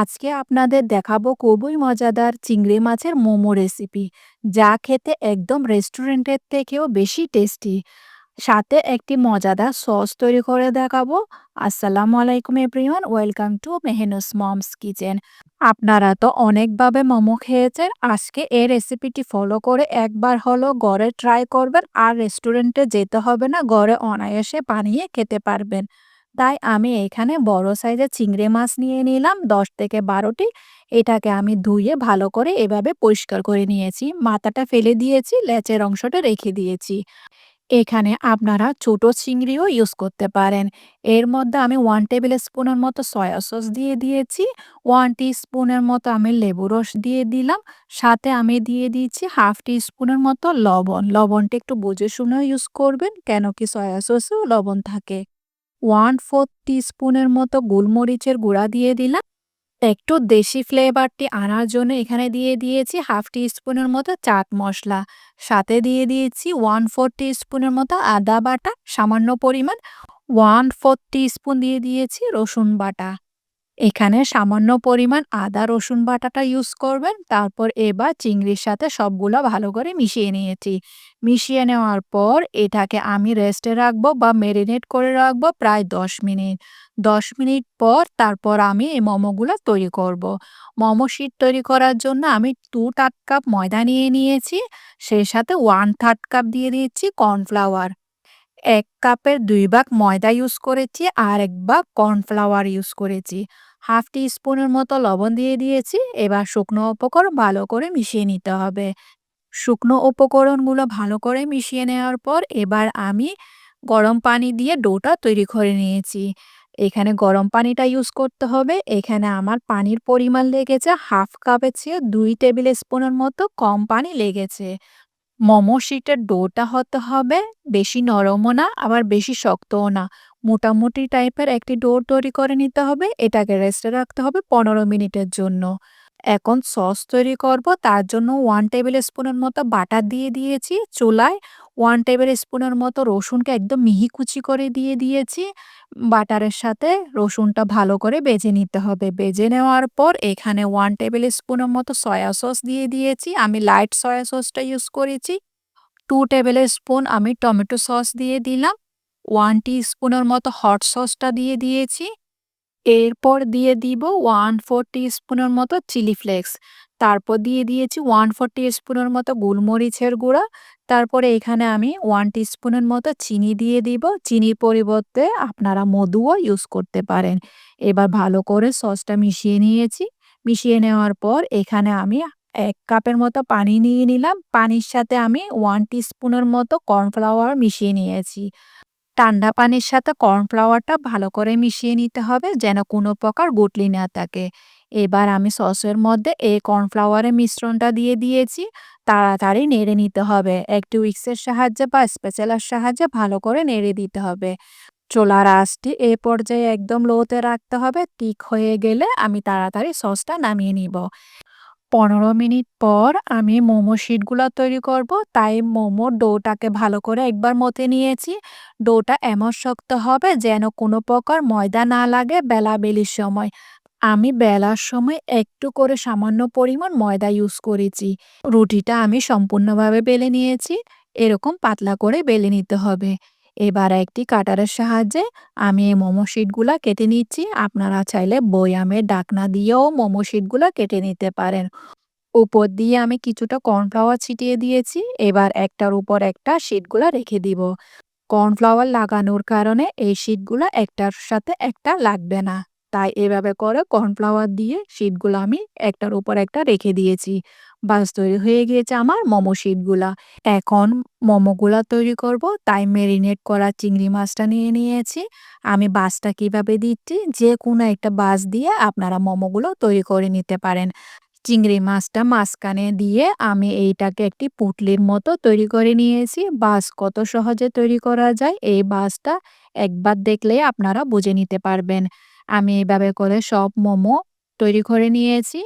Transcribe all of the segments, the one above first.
আজকে আপনাদের দেখাবো খুবই মজাদার চিংড়ি মাছের মোমো রেসিপি যা খেতে একদম রেস্টুরেন্টের থেকেও বেশি টেস্টি সাথে একটি মজাদার সস তৈরি করে দেখাবো। আসসালামু আলাইকুম everyone welcome to Mehnu's mom's kitchen আপনারা তো অনেকভাবে মোমো খেয়েছেন, আজকে এই রেসিপিটি ফলো করে একবার হলো ঘরে ট্রাই করবেন, আর রেস্টুরেন্টে যেতে হবে না, ঘরে অনায়াসে বানিয়ে খেতে পারবেন। তাই আমি এখানে বড় সাইজের চিংড়ি মাছ নিয়ে নিলাম, দশ থেকে বারোটি। এটাকে আমি ধুয়ে ভালো করে এভাবে পরিষ্কার করে নিয়েছি। মাথাটা ফেলে দিয়েছি, লেচের অংশটা রেখে দিয়েছি। এখানে আপনারা ছোট চিংড়িও ইউজ করতে পারেন। এর মধ্যে আমি ওয়ান টেবিল স্পুনের মতো সয়া সস দিয়ে দিয়েছি ওয়ান টি স্পুনের মতো আমি লেবু রস দিয়ে দিলাম। সাথে আমি দিয়ে দিয়েছি হাফ টি স্পুনের মতো লবণ। লবণটা একটু বুঝে শুনেও ইউজ করবেন, কেন কি সয়া সসেও লবণ থাকে। ওয়ান ফোর্থ টিস্পুনের মতো গোলমরিচের গুঁড়া দিয়ে দিলাম। একটু দেশি ফ্লেভারটি আনার জন্য এখানে দিয়ে দিয়েছি হাফ টি স্পুনের মতো চাট মশলা। সাথে দিয়ে দিয়েছি ওয়ান ফোর টি স্পুনের মতো আদা বাটা, সামান্য পরিমাণ। ওয়ান ফোর টি স্পুন দিয়ে দিয়েছি রসুন বাটা। এখানে সামান্য পরিমাণ আদা, রসুন বাটাটা ইউজ করবেন। তারপর এবার চিংড়ির সাথে সবগুলো ভালো করে মিশিয়ে নিয়েছি। মিশিয়ে নেওয়ার পর এটাকে আমি রেস্টে রাখব বা মেরিনেট করে রাখব প্রায় দশ মিনিট। দশ মিনিট পর তারপর আমি এই মোমোগুলো তৈরি করব। মোমো শিট তৈরি করার জন্য আমি টু থার্ড কাপ ময়দা নিয়ে নিয়েছি। সেই সাথে ওয়ান থার্ড কাপ দিয়ে দিয়েছি কর্নফ্লাওয়ার এক কাপের দুই ভাগ ময়দা ইউজ করেছি আর এক ভাগ কর্নফ্লাওয়ার ইউজ করেছি। হাফ টি স্পুনের মতো লবণ দিয়ে দিয়েছি। এবার শুকনো উপকরণ ভালো করে মিশিয়ে নিতে হবে। শুকনো উপকরণগুলো ভালো করে মিশিয়ে নেওয়ার পর এবার আমি গরম পানি দিয়ে ডোটা তৈরি করে নিয়েছি। এখানে গরম পানিটা ইউজ করতে হবে। এখানে আমার পানির পরিমাণ লেগেছে হাফ কাপের চেয়ে দুই টেবিল স্পুনের মতো কম পানি লেগেছে। মোমো শিটের ডোটা হতে হবে, বেশি নরমও না, আবার বেশি শক্তও না। মোটামুটি টাইপের একটি ডো তৈরি করে নিতে হবে, এটাকে রেস্টে রাখতে হবে পনেরো মিনিটের জন্য। এখন সস তৈরি করব। তার জন্য ওয়ান টেবিল স্পুনের মতো বাটার দিয়ে দিয়েছি চুলায়। ওয়ান টেবিল স্পুনের মতো রসুনকে একদম মিহি কুচি করে দিয়ে দিয়েছি। বাটারের সাথে রসুনটা ভালো করে বেজে নিতে হবে। বেজে নেওয়ার পর এখানে ওয়ান টেবিল স্পুনের মতো সয়া সস দিয়ে দিয়েছি। আমি লাইট সয়া সসটা ইউজ করেছি। টু টেবিল স্পুন আমি টমেটো সস দিয়ে দিলাম। ওয়ান টি স্পুনের মতো হট সসটা দিয়ে দিয়েছি। এরপর দিয়ে দিব ওয়ান ফোর স্পুনের মতো চিলি ফ্লেক্স তারপর দিয়ে দিয়েছি ওয়ান ফোর স্পুনের মতো গোলমরিচের গুঁড়া। তারপরে এখানে আমি ওয়ান স্পুনের মতো চিনি দিয়ে দিব। চিনির পরিবর্তে আপনারা মধুও ইউজ করতে পারেন। এবার ভালো করে সসটা মিশিয়ে নিয়েছি। মিশিয়ে নেওয়ার পর এখানে আমি এক কাপের মতো পানি নিয়ে নিলাম। পানির সাথে আমি ওয়ান স্পুনের মতো কর্নফ্লাওয়ার মিশিয়ে নিয়েছি। ঠান্ডা পানির সাথে কর্নফ্লাওয়ারটা ভালো করে মিশিয়ে নিতে হবে, যেন কোনো প্রকার গুটলি না থাকে। এবার আমি সসের মধ্যে এই কর্নফ্লাওয়ারের মিশ্রণটা দিয়ে দিয়েছি। তাড়াতাড়ি নেড়ে নিতে হবে। একটি উইক্সের সাহায্যে বা স্পেশালার সাহায্যে ভালো করে নেড়ে দিতে হবে। চোলার আঁচটি এ পর্যায়ে একদম লোতে রাখতে হবে। ঠিক হয়ে গেলে আমি তাড়াতাড়ি সসটা নামিয়ে নিব। পনেরো মিনিট পর আমি মোমো শিটগুলো তৈরি করব। তাই মোমোর ডোটাকে ভালো করে একবার মতে নিয়েছি। ডোটা এমন শক্ত হবে যেন কোনো প্রকার ময়দা না লাগে বেলা বেলির সময়। আমি বেলার সময় একটু করে সামান্য পরিমাণ ময়দা ইউজ করেছি। রুটিটা আমি সম্পূর্ণভাবে বেলে নিয়েছি। এরকম পাতলা করে বেলে নিতে হবে। এবার একটি কাটারের সাহায্যে আমি এই মোমো শিটগুলা কেটে নিচ্ছি। আপনারা চাইলে বয়ামের ডাকনা দিয়েও মোমো শিটগুলো কেটে নিতে পারেন। উপর দিয়ে আমি কিছুটা কর্নফ্লাওয়ার ছিটিয়ে দিয়েছি। এবার একটার উপর একটা শিটগুলা রেখে দিব। কর্নফ্লাওয়ার লাগানোর কারণে এই শিটগুলা একটার সাথে একটা লাগবে না। তাই এভাবে করে কর্নফ্লাওয়ার দিয়ে শিটগুলো আমি একটার উপর একটা রেখে দিয়েছি। বাস তৈরি হয়ে গিয়েছে আমার মোমো শিটগুলা। এখন মোমোগুলা তৈরি করব, তাই মেরিনেট করা চিংড়ি মাছটা নিয়ে নিয়েছি। আমি বাসটা কীভাবে দিচ্ছি? যে কোনো একটা বাস দিয়ে আপনারা মোমোগুলো তৈরি করে নিতে পারেন। চিংড়ি মাছটা মাঝখানে দিয়ে আমি এইটাকে একটি পুটলির মতো তৈরি করে নিয়েছি। বাস কত সহজে তৈরি করা যায়? এই বাসটা একবার দেখলে আপনারা বুঝে নিতে পারবেন। আমি এভাবে করে সব মোমো তৈরি করে নিয়েছি।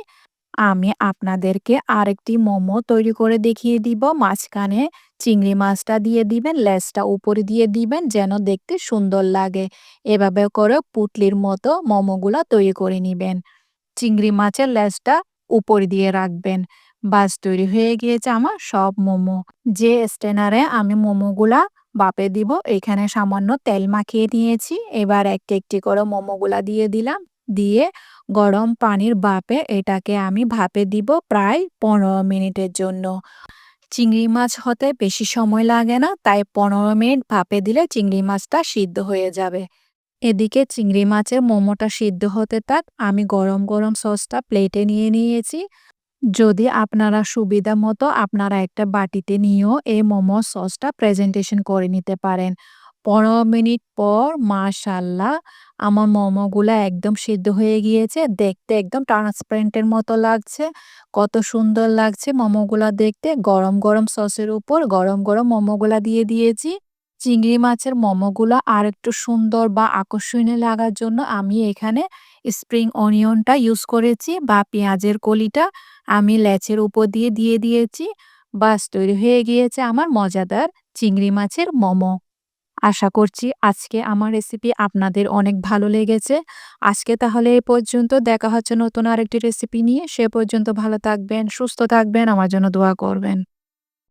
আমি আপনাদেরকে আরেকটি মোমো তৈরি করে দেখিয়ে দিব। মাঝখানে চিংড়ি মাছটা দিয়ে দিবেন, লেজটা উপরে দিয়ে দিবেন যেন দেখতে সুন্দর লাগে। এভাবে করে পুটলির মতো মোমোগুলা তৈরি করে নিবেন। চিংড়ি মাছের লেজটা উপর দিয়ে রাখবেন। বাস তৈরি হয়ে গিয়েছে আমার সব মোমো। যে স্টেনারে আমি মোমোগুলা বাপে দিব, এখানে সামান্য তেল মাখিয়ে নিয়েছি এবার একটি একটি করে মোমোগুলা দিয়ে দিলাম। দিয়ে গরম পানির বাপে এটাকে আমি ভাপে দিব প্রায় পনেরো মিনিটের জন্য। চিংড়ি মাছ হতে বেশি সময় লাগে না, তাই পনেরো মিনিট ভাপে দিলে চিংড়ি মাছটা সিদ্ধ হয়ে যাবে। এদিকে চিংড়ি মাছের মোমোটা সিদ্ধ হতে থাক, আমি গরম গরম সসটা প্লেটে নিয়ে নিয়েছি। যদি আপনারা সুবিধা মতো আপনারা একটা বাটিতে নিয়েও এই মোমো সসটা প্রেজেন্টেশন করে নিতে পারেন। পনেরো মিনিট পর মাশাল্লাহ, আমার মোমোগুলা একদম সিদ্ধ হয়ে গিয়েছে, দেখতে একদম ট্রান্সপারেন্টের মতো লাগছে। কত সুন্দর লাগছে মোমোগুলো দেখতে। গরম গরম সসের উপর গরম গরম মোমোগুলা দিয়ে দিয়েছি। চিংড়ি মাছের মোমোগুলো আর একটু সুন্দর বা আকর্ষণীয় লাগার জন্য আমি এখানে স্প্রিং অনিয়নটা ইউজ করেছি বা পেঁয়াজের কলিটা আমি লেচের উপর দিয়ে দিয়ে দিয়েছি। বাস, তৈরি হয়ে গিয়েছে আমার মজাদার চিংড়ি মাছের মোমো। আশা করছি আজকে আমার রেসিপি আপনাদের অনেক ভালো লেগেছে। আজকে তাহলে এ পর্যন্ত দেখা হচ্ছে নতুন আরেকটি রেসিপি নিয়ে। সে পর্যন্ত ভালো থাকবেন, সুস্থ থাকবেন, আমার জন্য দোয়া করবেন।